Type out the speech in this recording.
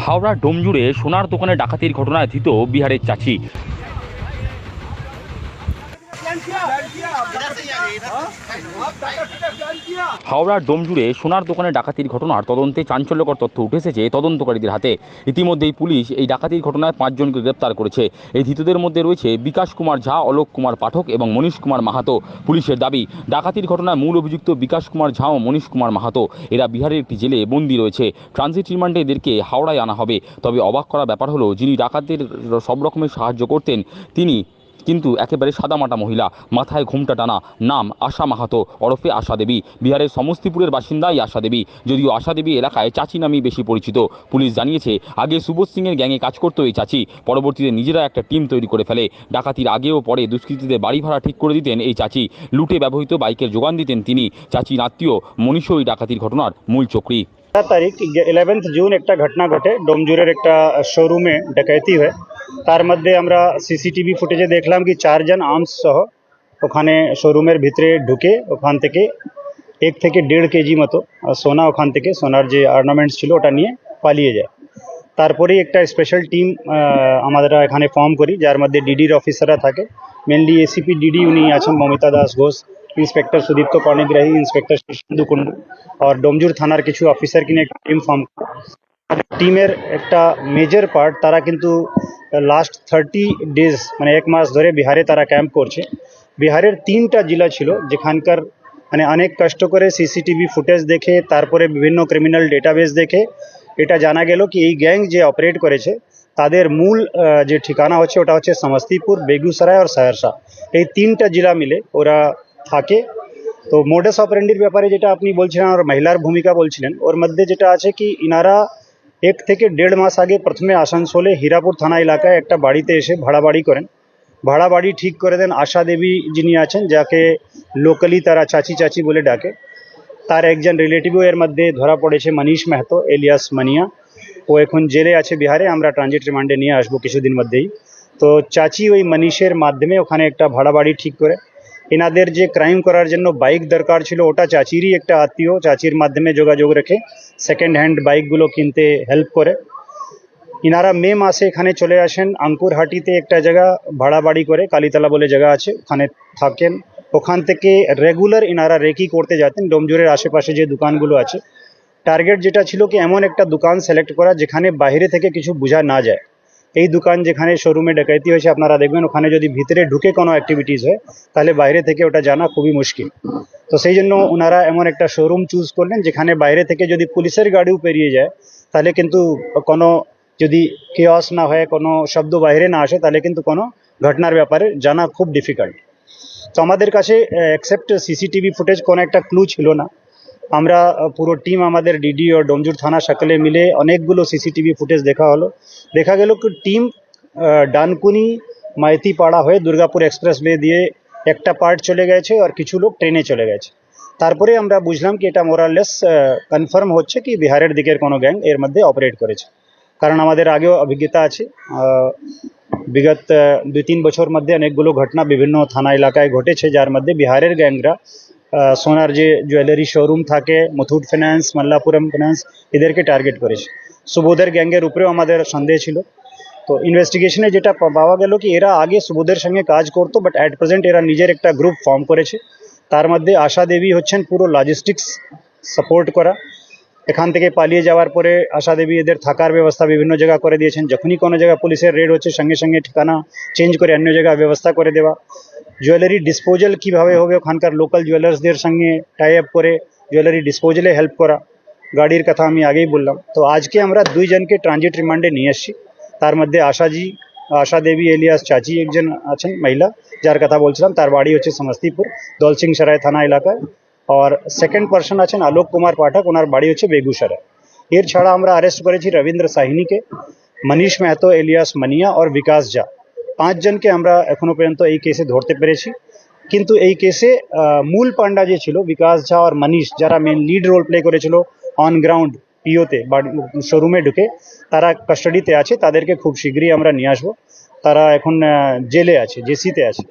হাওড়ার ডোমজুড়ে সোনার দোকানে ডাকাতির ঘটনায় ধৃত বিহারের চাচি হাওড়ার ডোমজুড়ে সোনার দোকানে ডাকাতির ঘটনার তদন্তে চাঞ্চল্যকর তথ্য উঠে এসেছে তদন্তকারীদের হাতে। ইতিমধ্যেই পুলিশ এই ডাকাতির ঘটনায় পাঁচজনকে গ্রেপ্তার করেছে। এই ধৃতদের মধ্যে রয়েছে বিকাশ কুমার ঝা, অলোক কুমার পাঠক এবং মনীশ কুমার মাহাতো। পুলিশের দাবি, ডাকাতির ঘটনায় মূল অভিযুক্ত বিকাশ কুমার ঝা ও মনীশ কুমার মাহাতো। এরা বিহারের একটি জেলে বন্দী রয়েছে। ট্রানজিট রিমান্ডে এদেরকে হাওড়ায় আনা হবে। তবে অবাক করা ব্যাপার হলো, যিনি ডাকাতদের সব রকমের সাহায্য করতেন, তিনি কিন্তু একেবারে সাদামাটা মহিলা, মাথায় ঘুমটা টানা। নাম আশা মাহাতো, ওরফে আশা দেবী। বিহারের সমস্তিপুরের বাসিন্দাই আশা দেবী। যদিও আশা দেবী এলাকায় চাচি নামেই বেশি পরিচিত। পুলিশ জানিয়েছে, আগে সুবোধ সিংয়ের গ্যাংয়ে কাজ করতো এই চাচি। পরবর্তীতে নিজেরা একটা টিম তৈরি করে ফেলে। ডাকাতির আগেও পরে দুষ্কৃতীদের বাড়ি ভাড়া ঠিক করে দিতেন এই চাচি। লুটে ব্যবহৃত বাইকের যোগান দিতেন তিনি। চাচির আত্মীয় মনীষও এই ডাকাতির ঘটনার মূল চক্রী। তারিখ ইলেভেন্থ জুন একটা ঘটনা ঘটে। ডোমজুরের একটা শোরুমে ডাকাইতি হয়। তার মধ্যে আমরা সিসিটিভি ফুটেজে দেখলাম কি চারজন আর্মস সহ ওখানে শোরুমের ভিতরে ঢুকে ওখান থেকে এক থেকে দেড় কেজি মতো সোনা ওখান থেকে, সোনার যে অর্নামেন্টস ছিল ওটা নিয়ে পালিয়ে যায়। তারপরেই একটা স্পেশাল টিম আমরা এখানে ফর্ম করি, যার মধ্যে ডিডির অফিসাররা থাকে। মেনলি এসিপি ডিডি উনি আছেন, মমিতা দাস ঘোষ ইন্সপেক্টর সুদীপ্ত পানিগ্রাহী ইন্সপেক্টর শিশু কুণ্ডু আর ডোমজুর থানার কিছু অফিসার কিনে একটা টিম ফর্ম টিমের একটা মেজর পার্ট তারা কিন্তু লাস্ট থার্টি ডেজ মানে এক মাস ধরে বিহারে তারা ক্যাম্প করছে। বিহারের তিনটা জেলা ছিল, যেখানকার মানে অনেক কষ্ট করে সিসিটিভি ফুটেজ দেখে, তারপরে বিভিন্ন ক্রিমিনাল ডেটাবেস দেখে, এটা জানা গেল কি এই গ্যাং যে অপারেট করেছে, তাদের মূল যে ঠিকানা হচ্ছে, ওটা হচ্ছে সমস্তিপুর, বেগুসরাই আর সহরসা এই তিনটা জেলা মিলে ওরা থাকে। তো মোডাস অপারেন্ডির ব্যাপারে যেটা আপনি বলছিলেন, আর মহিলার ভূমিকা বলছিলেন, ওর মধ্যে যেটা আছে কি, ইনারা এক থেকে দেড় মাস আগে প্রথমে আসানসোলে হীরাপুর থানা এলাকায় একটা বাড়িতে এসে ভাড়া বাড়ি করেন। ভাড়া বাড়ি ঠিক করে দেন আশা দেবী যিনি আছেন, যাকে লোকালি তারা চাচি চাচি বলে ডাকে। তার একজন রিলেটিভও এর মধ্যে ধরা পড়েছে, মনীষ মেহতো এলিয়াস মানিয়া। ও এখন জেলে আছে বিহারে, আমরা ট্রানজিট রিমান্ডে নিয়ে আসব কিছুদিন মধ্যেই। তো চাচি ওই মনীষের মাধ্যমে ওখানে একটা ভাড়া বাড়ি ঠিক করে এনাদের যে ক্রাইম করার জন্য বাইক দরকার ছিল, ওটা চাচিরই একটা আত্মীয়, চাচির মাধ্যমে যোগাযোগ রেখে সেকেন্ড হ্যান্ড বাইকগুলো কিনতে হেল্প করে। ইনারা মে মাসে এখানে চলে আসেন, আঙ্কুরহাটিতে একটা জায়গা ভাড়া বাড়ি করে, কালীতলা বলে জায়গা আছে, ওখানে থাকেন। ওখান থেকে রেগুলার ইনারা রেকি করতে যেতেন ডোমজুরের আশেপাশে যে দোকানগুলো আছে। টার্গেট যেটা ছিল কি, এমন একটা দোকান সিলেক্ট করা, যেখানে বাইরে থেকে কিছু বোঝা না যায়। এই দোকান যেখানে শোরুমে ডাকাইতি হয়েছে, আপনারা দেখবেন, ওখানে যদি ভিতরে ঢুকে কোনো অ্যাক্টিভিটিস হয়, তাহলে বাইরে থেকে ওটা জানা খুবই মুশকিল। তো সেই জন্য ওনারা এমন একটা শোরুম চুজ করলেন, যেখানে বাইরে থেকে যদি পুলিশের গাড়িও পেরিয়ে যায়, তাহলে কিন্তু কোনো যদি কেয়স না হয়, কোনো শব্দ বাইরে না আসে, তাহলে কিন্তু কোনো ঘটনার ব্যাপারে জানা খুব ডিফিকাল্ট তো আমাদের কাছে অ্যাকসেপ্ট সিসিটিভি ফুটেজ কোনো একটা ক্লু ছিল না। আমরা পুরো টিম আমাদের ডিডি ও ডোমজুর থানা সকলে মিলে অনেকগুলো সিসিটিভি ফুটেজ দেখা হলো। দেখা গেল কি টিম ডানকুনি, মাইতিপাড়া হয়ে দুর্গাপুর এক্সপ্রেস এক্সপ্রেসওয়ে দিয়ে একটা পার্ট চলে গেছে আর কিছু লোক ট্রেনে চলে গেছে। তারপরে আমরা বুঝলাম কি এটা মোরালেস কনফার্ম হচ্ছে কি বিহারের দিকের কোনো গ্যাং এর মধ্যে অপারেট করেছে। কারণ আমাদের আগেও অভিজ্ঞতা আছে বিগত দুই তিন বছর মধ্যে অনেকগুলো ঘটনা বিভিন্ন থানা এলাকায় ঘটেছে, যার মধ্যে বিহারের গ্যাংরা সোনার যে জুয়েলারি শোরুম থাকে মুথুট ফিন্যান্স মাল্লাপুরম ফিন্যান্স এদেরকে টার্গেট করেছে। সুবোধের গ্যাংয়ের উপরেও আমাদের সন্দেহ ছিল। তো ইনভেস্টিগেশনে যেটা পাওয়া গেল কি, এরা আগে সুবোধের সঙ্গে কাজ করতো বাট অ্যাট প্রেজেন্ট এরা নিজের একটা গ্রুপ ফর্ম করেছে। তার মধ্যে আশা দেবী হচ্ছেন পুরো লজিস্টিক্স সাপোর্ট করা। এখান থেকে পালিয়ে যাওয়ার পরে আশা দেবী এদের থাকার ব্যবস্থা বিভিন্ন জায়গা করে দিয়েছেন। যখনই কোনো জায়গা পুলিশের রেড হচ্ছে, সঙ্গে সঙ্গে ঠিকানা চেঞ্জ করে অন্য জায়গায় ব্যবস্থা করে দেওয়া। জুয়েলারি ডিসপোজাল কীভাবে হবে ওখানকার লোকাল জুয়েলার্সদের সঙ্গে টাই আপ করে জুয়েলারি ডিসপোজালে হেল্প করা গাড়ির কথা আমি আগেই বললাম তো আজকে আমরা দুইজনকে ট্রানজিট রিমান্ডে নিয়ে এসেছি তার মধ্যে আশাজি আশা দেবী এলিয়াস চাচি একজন আছেন মহিলা যার কথা বলছিলাম তার বাড়ি হচ্ছে সমস্তিপুর দলসিং সরাই থানা এলাকায় আর সেকেন্ড পার্সন আছেন আলোক কুমার পাঠক ওনার বাড়ি হচ্ছে বেগুসরায় এর ছাড়া আমরা অ্যারেস্ট করেছি রবীন্দ্র সাহিনীকে মনীষ মেহতো এলিয়াস মানিয়া আর বিকাশ জা পাঁচজনকে আমরা এখনও পর্যন্ত এই কেসে ধরতে পেরেছি। কিন্তু এই কেসে মূল পান্ডা যে ছিল, বিকাশ ঝা আর মনীষ, যারা মেন লিড রোল প্লে করেছিল অন গ্রাউন্ড পিওতে বা শোরুমে ঢুকে, তারা কাস্টাডিতে আছে, তাদেরকে খুব শীঘ্রই আমরা নিয়ে আসব। তারা এখন জেলে আছে জেসিতে আছে।